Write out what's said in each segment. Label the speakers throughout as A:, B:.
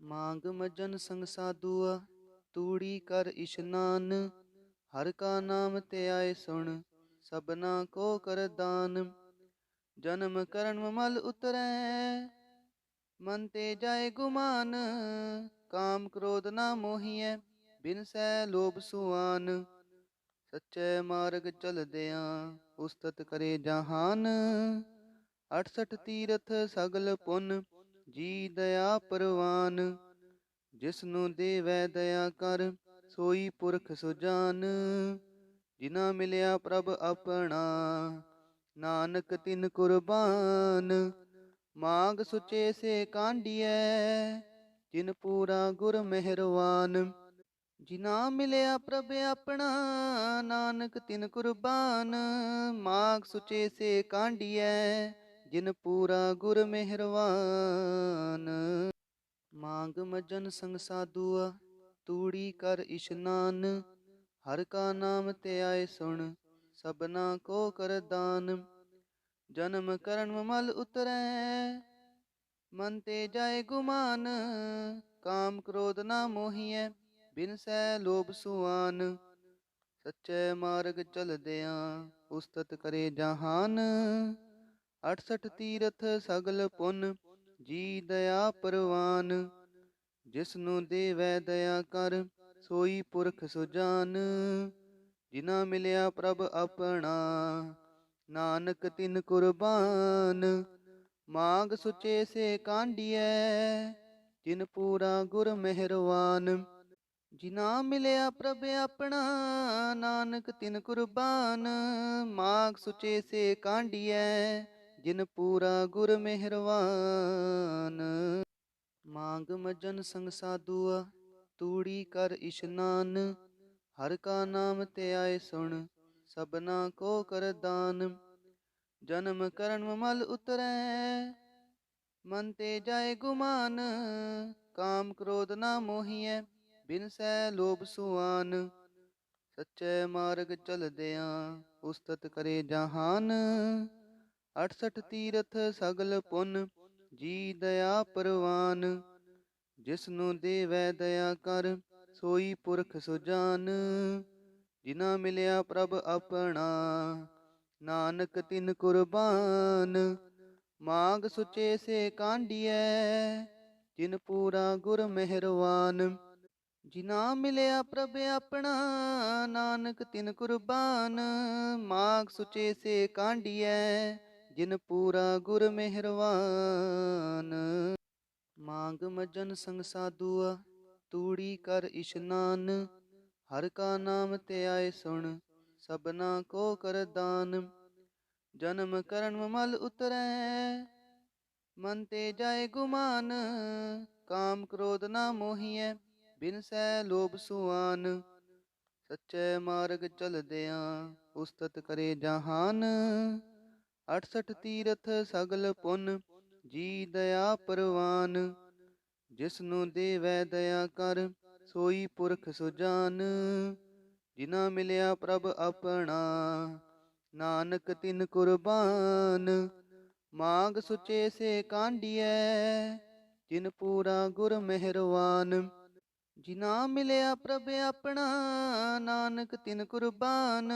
A: ਮਾਂਗ ਮਜਨ ਸੰਗ ਸਾਧੂਆ, ਤੂੜੀ ਕਰ ਇਸ਼ਨਾਨ ਹਰ ਕਾ ਨਾਮ ਤੇ ਆਏ ਸੁਣ, ਸਭਨਾ ਕੋ ਕਰ ਦਾਨ। ਜਨਮ ਕਰਮ ਮਲ ਉਤਰੈ, ਮਨ ਤੇ ਜਾਏ ਗੁਮਾਨ। ਕਾਮ ਕ੍ਰੋਧ ਨਾ ਮੋਹੀਐ, ਬਿਨ ਸੈ ਲੋਭ ਸੁਆਨ। ਸੱਚੇ ਮਾਰਗ ਚਲਦਿਆਂ ਉਸਤਤ ਕਰੇ ਜਹਾਨ। 68 ਤੀਰਥ ਸਗਲ ਪੁੰਨ ਜੀ ਦਇਆ ਪਰਵਾਨ ਜਿਸ ਨੂੰ ਦੇਵੈ ਦਇਆ ਕਰ, ਸੋਈ ਪੁਰਖ ਸੁਜਾਨ। ਜਿਨਾ ਮਿਲਿਆ ਪ੍ਰਭ ਆਪਣਾ, ਨਾਨਕ ਤਿਨ ਕੁਰਬਾਨ। ਮਾਂਗ ਸੁਚੇ ਸੇ ਕਾਂਡੀਐ ਜਿਨ ਪੂਰਾ ਗੁਰ ਮਿਹਰਵਾਨ। ਜਿਨਾ ਮਿਲਿਆ ਪ੍ਰਭ ਆਪਣਾ, ਨਾਨਕ ਤਿਨ ਕੁਰਬਾਨ। ਮਾਗ ਸੁਚੇ ਸੇ ਕਾਂਡੀਐ ਜਿਨ ਪੂਰਾ ਗੁਰ ਮਿਹਰਵਾਨ। ਮਾਂਗ ਮਜਨ ਸੰਗ ਸਾਧੂਆ, ਤੂੜੀ ਕਰ ਇਸ਼ਨਾਨ ਹਰ ਕਾ ਨਾਮ ਤੇ ਆਏ ਸੁਣ, ਸਭਨਾ ਕੋ ਕਰ ਦਾਨ। ਜਨਮ ਕਰਮ ਮਲ ਉਤਰੈ, ਮਨ ਤੇ ਜਾਏ ਗੁਮਾਨ। ਕਾਮ ਕ੍ਰੋਧ ਨਾ ਮੋਹੀਐ, ਬਿਨ ਸੈ ਲੋਭ ਸੁਆਨ। ਸੱਚੇ ਮਾਰਗ ਚਲਦਿਆਂ ਉਸਤਤ ਕਰੇ ਜਹਾਨ। 68 ਤੀਰਥ ਸਗਲ ਪੁੰਨ ਜੀ ਦਇਆ ਪਰਵਾਨ। ਜਿਸ ਨੂੰ ਦੇਵੈ ਦਇਆ ਕਰ, ਸੋਈ ਪੁਰਖ ਸੁਜਾਨ। ਜਿਨਾ ਮਿਲਿਆ ਪ੍ਰਭ ਆਪਣਾ, ਨਾਨਕ ਤਿਨ ਕੁਰਬਾਨ। ਮਾਗ ਸੁਚੇ ਸੇ ਕਾਂਡੀਐ, ਜਿਨ ਪੂਰਾ ਗੁਰ ਮਿਹਰਵਾਨ। ਜਿਨਾ ਮਿਲਿਆ ਪ੍ਰਭ ਆਪਣਾ, ਨਾਨਕ ਤਿਨ ਕੁਰਬਾਨ। ਮਾਗ ਸੁਚੇ ਸੇ ਕਾਂਡੀਐ ਜਿਨ ਪੂਰਾ ਗੁਰ ਮਿਹਰਵਾਨ। ਮਾਂਗ ਮਜਨ ਸੰਗ ਸਾਧੂਆ, ਤੂੜੀ ਕਰ ਇਸ਼ਨਾਨ ਹਰ ਕਾ ਨਾਮ ਤੇ ਆਏ ਸੁਣ, ਸਭਨਾ ਕੋ ਕਰ ਦਾਨ। ਜਨਮ ਕਰਮ ਮਲ ਉਤਰੈ, ਮਨ ਤੇ ਜਾਏ ਗੁਮਾਨ। ਕਾਮ ਕ੍ਰੋਧ ਨਾ ਮੋਹੀਐ, ਬਿਨ ਸੈ ਲੋਭ ਸੁਆਨ। ਸੱਚੇ ਮਾਰਗ ਚਲਦਿਆਂ ਉਸਤਤ ਕਰੇ ਜਹਾਨ। 68 ਤੀਰਥ ਸਗਲ ਪੁੰਨ, ਜੀ ਦਇਆ ਪਰਵਾਨ। ਜਿਸ ਨੂੰ ਦੇਵੈ ਦਇਆ ਕਰ, ਸੋਈ ਪੁਰਖ ਸੁਜਾਨ। ਜਿਨਾ ਮਿਲਿਆ ਪ੍ਰਭ ਆਪਣਾ, ਨਾਨਕ ਤਿਨ ਕੁਰਬਾਨ। ਮਾਗ ਸੁਚੇ ਸੇ ਕਾਂਡੀਐ ਜਿਨ ਪੂਰਾ ਗੁਰ ਮਿਹਰਵਾਨ। ਜਿਨਾ ਮਿਲਿਆ ਪ੍ਰਭ ਆਪਣਾ, ਨਾਨਕ ਤਿਨ ਕੁਰਬਾਨ। ਮਾਗ ਸੁਚੇ ਸੇ ਕਾਂਡੀਐ ਜਿਨ ਪੂਰਾ ਗੁਰ ਮਿਹਰਵਾਨ। ਮਾਂਗ ਮਜਨ ਸੰਗ ਸਾਧੂਆ, ਤੂੜੀ ਕਰ ਇਸ਼ਨਾਨ ਹਰ ਕਾ ਨਾਮ ਤੇ ਆਏ ਸੁਣ, ਸਭਨਾ ਕੋ ਕਰ ਦਾਨ। ਜਨਮ ਕਰਮ ਮਲ ਉਤਰੈ, ਮਨ ਤੇ ਜਾਏ ਗੁਮਾਨ। ਕਾਮ ਕ੍ਰੋਧ ਨਾ ਮੋਹੀਐ, ਬਿਨ ਸੈ ਲੋਭ ਸੁਆਨ। ਸੱਚੇ ਮਾਰਗ ਚਲਦਿਆਂ ਉਸਤਤ ਕਰੇ ਜਹਾਨ। 68 ਤੀਰਥ ਸਗਲ ਪੁੰਨ, ਜੀ ਦਇਆ ਪਰਵਾਨ। ਜਿਸ ਨੂੰ ਦੇਵੈ ਦਇਆ ਕਰ, ਸੋਈ ਪੁਰਖ ਸੁਜਾਨ। ਜਿਨਾ ਮਿਲਿਆ ਪ੍ਰਭ ਆਪਣਾ, ਨਾਨਕ ਤਿਨ ਕੁਰਬਾਨ। ਮਾਗ ਸੁਚੇ ਸੇ ਕਾਂਡੀਐ ਜਿਨ ਪੂਰਾ ਗੁਰ ਮਿਹਰਵਾਨ। ਜਿਨਾ ਮਿਲਿਆ ਪ੍ਰਭ ਆਪਣਾ, ਨਾਨਕ ਤਿਨ ਕੁਰਬਾਨ।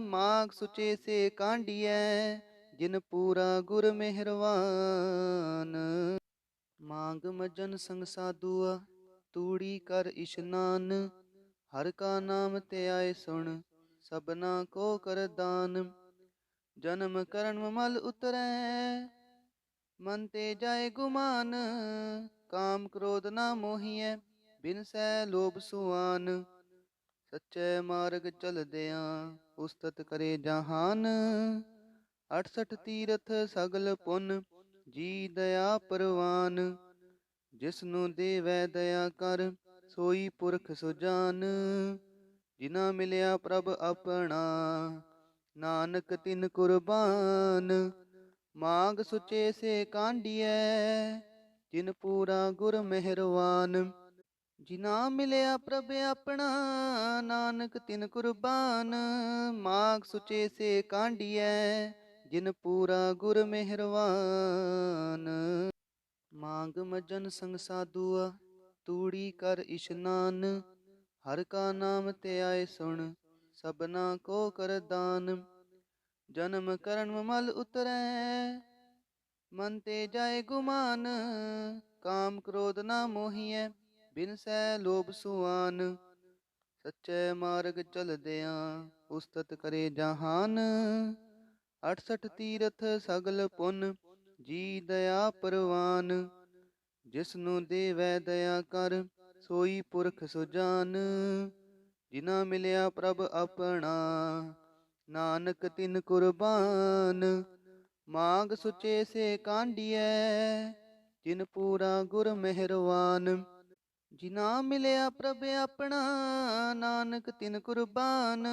A: ਮਾਗ ਸੁਚੇ ਸੇ ਕਾਂਡੀਐ ਜਿਨ ਪੂਰਾ ਗੁਰ ਮਿਹਰਵਾਨ। ਮਾਂਗ ਮਜਨ ਸੰਗ ਸਾਧੂਆ, ਤੂੜੀ ਕਰ ਇਸ਼ਨਾਨ ਹਰ ਕਾ ਨਾਮ ਤੇ ਆਏ ਸੁਣ, ਸਭਨਾ ਕੋ ਕਰ ਦਾਨ। ਜਨਮ ਕਰਮ ਮਲ ਉਤਰੈ, ਮਨ ਤੇ ਜਾਏ ਗੁਮਾਨ। ਕਾਮ ਕ੍ਰੋਧ ਨਾ ਮੋਹੀਐ, ਬਿਨ ਸੈ ਲੋਭ ਸੁਆਨ। ਸੱਚੇ ਮਾਰਗ ਚਲਦਿਆਂ ਉਸਤਤ ਕਰੇ ਜਹਾਨ। 68 ਤੀਰਥ ਸਗਲ ਪੁੰਨ, ਜੀ ਦਇਆ ਪਰਵਾਨ। ਜਿਸ ਨੂੰ ਦੇਵੈ ਦਇਆ ਕਰ, ਸੋਈ ਪੁਰਖ ਸੁਜਾਨ। ਜਿਨਾ ਮਿਲਿਆ ਪ੍ਰਭ ਆਪਣਾ, ਨਾਨਕ ਤਿਨ ਕੁਰਬਾਨ। ਮਾਗ ਸੁਚੇ ਸੇ ਕਾਂਡੀਐ ਜਿਨ ਪੂਰਾ ਗੁਰ ਮਿਹਰਵਾਨ। ਜਿਨਾ ਮਿਲਿਆ ਪ੍ਰਭ ਆਪਣਾ, ਨਾਨਕ ਤਿਨ ਕੁਰਬਾਨ। ਮਾਗ ਸੁਚੇ ਸੇ ਕਾਂਡੀਐ ਜਿਨ ਪੂਰਾ ਗੁਰ ਮਿਹਰਵਾਨ, ਮਾਂਗ ਮਜਨ ਸੰਗ ਸਾਧੂਆ, ਤੂੜੀ ਕਰ ਇਸ਼ਨਾਨ ਹਰ ਕਾ ਨਾਮ ਧਿਆਏ ਸੁਣ, ਸਭਨਾ ਕੋ ਕਰ ਦਾਨ। ਜਨਮ ਕਰਮ ਮਲ ਉਤਰੈ, ਮਨ ਤੇ ਜਾਏ ਗੁਮਾਨ, ਕਾਮ ਕ੍ਰੋਧ ਨਾ ਮੋਹੀਐ, ਬਿਨ ਸੈ ਲੋਭ ਸੁਆਨ। ਸੱਚੇ ਮਾਰਗ ਚਲਦਿਆਂ ਉਸਤਤ ਕਰੇ ਜਹਾਨ। 68 ਤੀਰਥ ਸਗਲ ਪੁੰਨ, ਜੀ ਦਇਆ ਪਰਵਾਨ। ਜਿਸ ਨੂੰ ਦੇਵੈ ਦਇਆ ਕਰ, ਸੋਈ ਪੁਰਖ ਸੁਜਾਨ। ਜਿਨਾ ਮਿਲਿਆ ਪ੍ਰਭ ਆਪਣਾ, ਨਾਨਕ ਤਿਨ ਕੁਰਬਾਨ। ਮਾਗ ਸੁਚੇ ਸੇ ਕਾਂਡੀਐ, ਜਿਨ ਪੂਰਾ ਗੁਰ ਮਿਹਰਵਾਨ। ਜਿਨਾ ਮਿਲਿਆ ਪ੍ਰਭ ਆਪਣਾ, ਨਾਨਕ ਤਿਨ ਕੁਰਬਾਨ।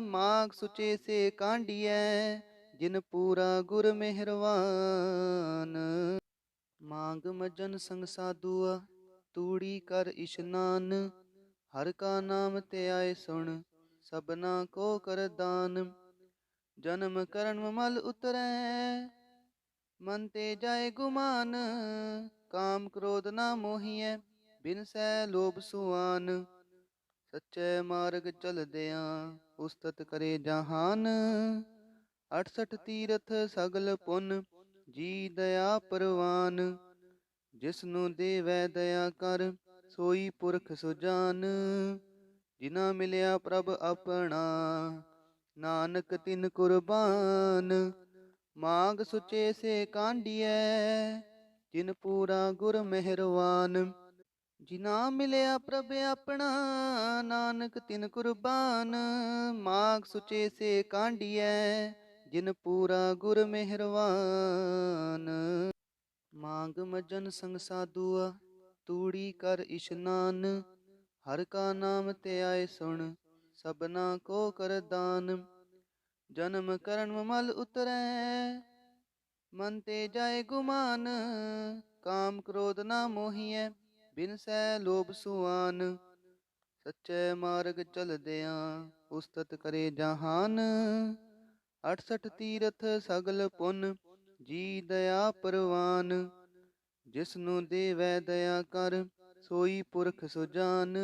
A: ਮਾਗ ਸੁਚੇ ਸੇ ਕਾਂਡੀਐ ਜਿਨ ਪੂਰਾ ਗੁਰ ਮਿਹਰਵਾਨ। ਮਾਂਗ ਮਜਨ ਸੰਗ ਸਾਧੂਆ, ਤੂੜੀ ਕਰ ਇਸ਼ਨਾਨ ਹਰ ਕਾ ਨਾਮ ਧਿਆਏ ਸੁਣ, ਸਭਨਾ ਕੋ ਕਰ ਦਾਨ। ਜਨਮ ਕਰਮ ਮਲ ਉਤਰੈ, ਮਨ ਤੇ ਜਾਏ ਗੁਮਾਨ। ਕਾਮ ਕ੍ਰੋਧ ਨਾ ਮੋਹੀਐ, ਬਿਨ ਸੈ ਲੋਭ ਸੁਆਨ। ਸੱਚੇ ਮਾਰਗ ਚਲਦਿਆਂ ਉਸਤਤ ਕਰੇ ਜਹਾਨ। 68 ਤੀਰਥ ਸਗਲ ਪੁੰਨ, ਜੀ ਦਇਆ ਪਰਵਾਨ। ਜਿਸ ਨੂੰ ਦੇਵੈ ਦਇਆ ਕਰ, ਸੋਈ ਪੁਰਖ ਸੁਜਾਨ। ਜਿਨਾ ਮਿਲਿਆ ਪ੍ਰਭ ਆਪਣਾ, ਨਾਨਕ ਤਿਨ ਕੁਰਬਾਨ। ਮਾਗ ਸੁਚੇ ਸੇ ਕਾਂਡੀਐ ਜਿਨ ਪੂਰਾ ਗੁਰ ਮਿਹਰਵਾਨ। ਜਿਨਾ ਮਿਲਿਆ ਪ੍ਰਭ ਆਪਣਾ, ਨਾਨਕ ਤਿਨ ਕੁਰਬਾਨ। ਮਾਗ ਸੁਚੇ ਸੇ ਕਾਂਡੀਐ ਜਿਨ ਪੂਰਾ ਗੁਰ ਮਿਹਰਵਾਨ। ਮਾਂਗ ਮਜਨ ਸੰਗ ਸਾਧੂਆ, ਤੂੜੀ ਕਰ ਇਸ਼ਨਾਨ ਹਰ ਕਾ ਨਾਮ ਧਿਆਏ ਸੁਣ, ਸਭਨਾ ਕੋ ਕਰ ਦਾਨ। ਜਨਮ ਕਰਮ ਮਲ ਉਤਰੈ, ਮਨ ਤੇ ਜਾਏ ਗੁਮਾਨ। ਕਾਮ ਕ੍ਰੋਧ ਨਾ ਮੋਹੀਐ, ਬਿਨ ਸੈ ਲੋਭ ਸੁਆਨ। ਸੱਚੇ ਮਾਰਗ ਚਲਦਿਆਂ ਉਸਤਤ ਕਰੇ ਜਹਾਨ। 68 ਤੀਰਥ ਸਗਲ ਪੁੰਨ, ਜੀ ਦਇਆ ਪਰਵਾਨ। ਜਿਸ ਨੂੰ ਦੇਵੈ ਦਇਆ ਕਰ, ਸੋਈ ਪੁਰਖ ਸੁਜਾਨ।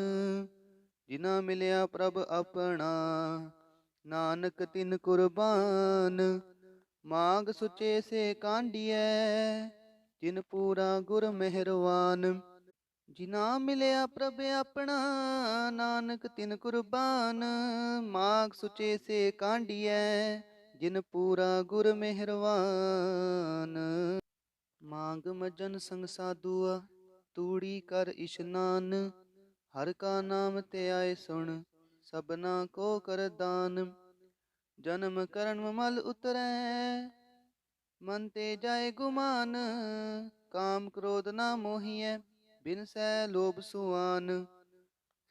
A: ਜਿਨਾ ਮਿਲਿਆ ਪ੍ਰਭ ਆਪਣਾ, ਨਾਨਕ ਤਿਨ ਕੁਰਬਾਨ। ਮਾਗ ਸੁਚੇ ਸੇ ਕਾਂਡੀਐ ਜਿਨ ਪੂਰਾ ਗੁਰ ਮਿਹਰਵਾਨ। ਜਿਨਾ ਮਿਲਿਆ ਪ੍ਰਭ ਆਪਣਾ, ਨਾਨਕ ਤਿਨ ਕੁਰਬਾਨ। ਮਾਗ ਸੁਚੇ ਸੇ ਕਾਂਡੀਐ ਜਿਨ ਪੂਰਾ ਗੁਰ ਮਿਹਰਵਾਨ। ਮਾਂਗ ਮਜਨ ਸੰਗ ਸਾਧੂਆ, ਤੂੜੀ ਕਰ ਇਸ਼ਨਾਨ ਹਰ ਕਾ ਨਾਮ ਧਿਆਏ ਸੁਣ, ਸਭਨਾ ਕੋ ਕਰ ਦਾਨ। ਜਨਮ ਕਰਮ ਮਲ ਉਤਰੈ, ਮਨ ਤੇ ਜਾਏ ਗੁਮਾਨ। ਕਾਮ ਕ੍ਰੋਧ ਨਾ ਮੋਹੀਐ, ਬਿਨ ਸੈ ਲੋਭ ਸੁਆਨ।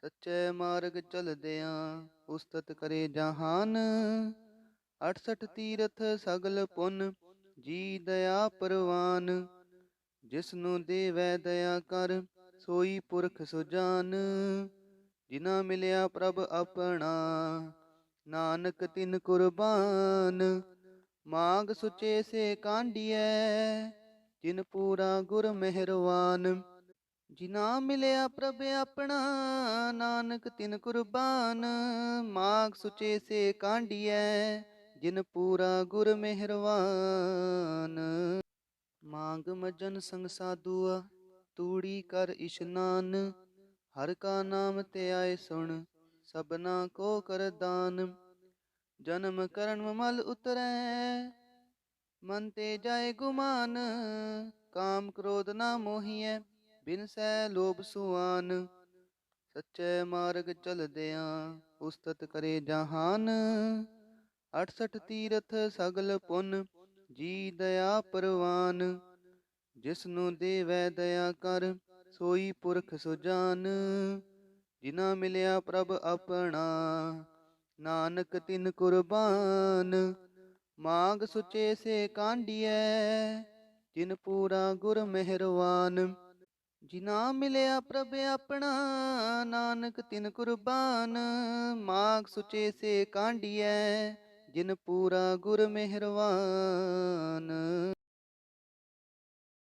A: ਸੱਚੇ ਮਾਰਗ ਚਲਦਿਆਂ ਉਸਤਤ ਕਰੇ ਜਹਾਨ। 68 ਤੀਰਥ ਸਗਲ ਪੁੰਨ, ਜੀ ਦਇਆ ਪਰਵਾਨ। ਜਿਸ ਨੂੰ ਦੇਵੈ ਦਇਆ ਕਰ, ਸੋਈ ਪੁਰਖ ਸੁਜਾਨ। ਜਿਨਾ ਮਿਲਿਆ ਪ੍ਰਭ ਆਪਣਾ, ਨਾਨਕ ਤਿਨ ਕੁਰਬਾਨ। ਮਾਗ ਸੁਚੇ ਸੇ ਕਾਂਡੀਐ ਜਿਨ ਪੂਰਾ ਗੁਰ ਮਿਹਰਵਾਨ। ਜਿਨਾ ਮਿਲਿਆ ਪ੍ਰਭ ਆਪਣਾ, ਨਾਨਕ ਤਿਨ ਕੁਰਬਾਨ। ਮਾਗ ਸੁਚੇ ਸੇ ਕਾਂਡੀਐ ਜਿਨ ਪੂਰਾ ਗੁਰ ਮਿਹਰਵਾਨ। ਮਾਂਗ ਮਜਨ ਸੰਗ ਸਾਧੂਆ, ਤੂੜੀ ਕਰ ਇਸ਼ਨਾਨ ਹਰ ਕਾ ਨਾਮ ਧਿਆਏ ਸੁਣ, ਸਭਨਾ ਕੋ ਕਰ ਦਾਨ। ਜਨਮ ਕਰਮ ਮਲ ਉਤਰੈ, ਮਨ ਤੇ ਜਾਏ ਗੁਮਾਨ। ਕਾਮ ਕ੍ਰੋਧ ਨਾ ਮੋਹੀਐ, ਬਿਨ ਸੈ ਲੋਭ ਸੁਆਨ। ਸੱਚੇ ਮਾਰਗ ਚਲਦਿਆਂ ਉਸਤਤ ਕਰੇ ਜਹਾਨ। 68 ਤੀਰਥ ਸਗਲ ਪੁੰਨ, ਜੀ ਦਇਆ ਪਰਵਾਨ। ਜਿਸ ਨੂੰ ਦੇਵੈ ਦਇਆ ਕਰ, ਸੋਈ ਪੁਰਖ ਸੁਜਾਨ। ਜਿਨਾ ਮਿਲਿਆ ਪ੍ਰਭ ਆਪਣਾ, ਨਾਨਕ ਤਿਨ ਕੁਰਬਾਨ। ਮਾਗ ਸੁਚੇ ਸੇ ਕਾਂਡੀਐ, ਜਿਨ ਪੂਰਾ ਗੁਰ ਮਿਹਰਵਾਨ। ਜਿਨਾ ਮਿਲਿਆ ਪ੍ਰਭ ਆਪਣਾ, ਨਾਨਕ ਤਿਨ ਕੁਰਬਾਨ। ਮਾਗ ਸੁਚੇ ਸੇ ਕਾਂਡੀਐ ਜਿਨ ਪੂਰਾ ਗੁਰ ਮਿਹਰਵਾਨ।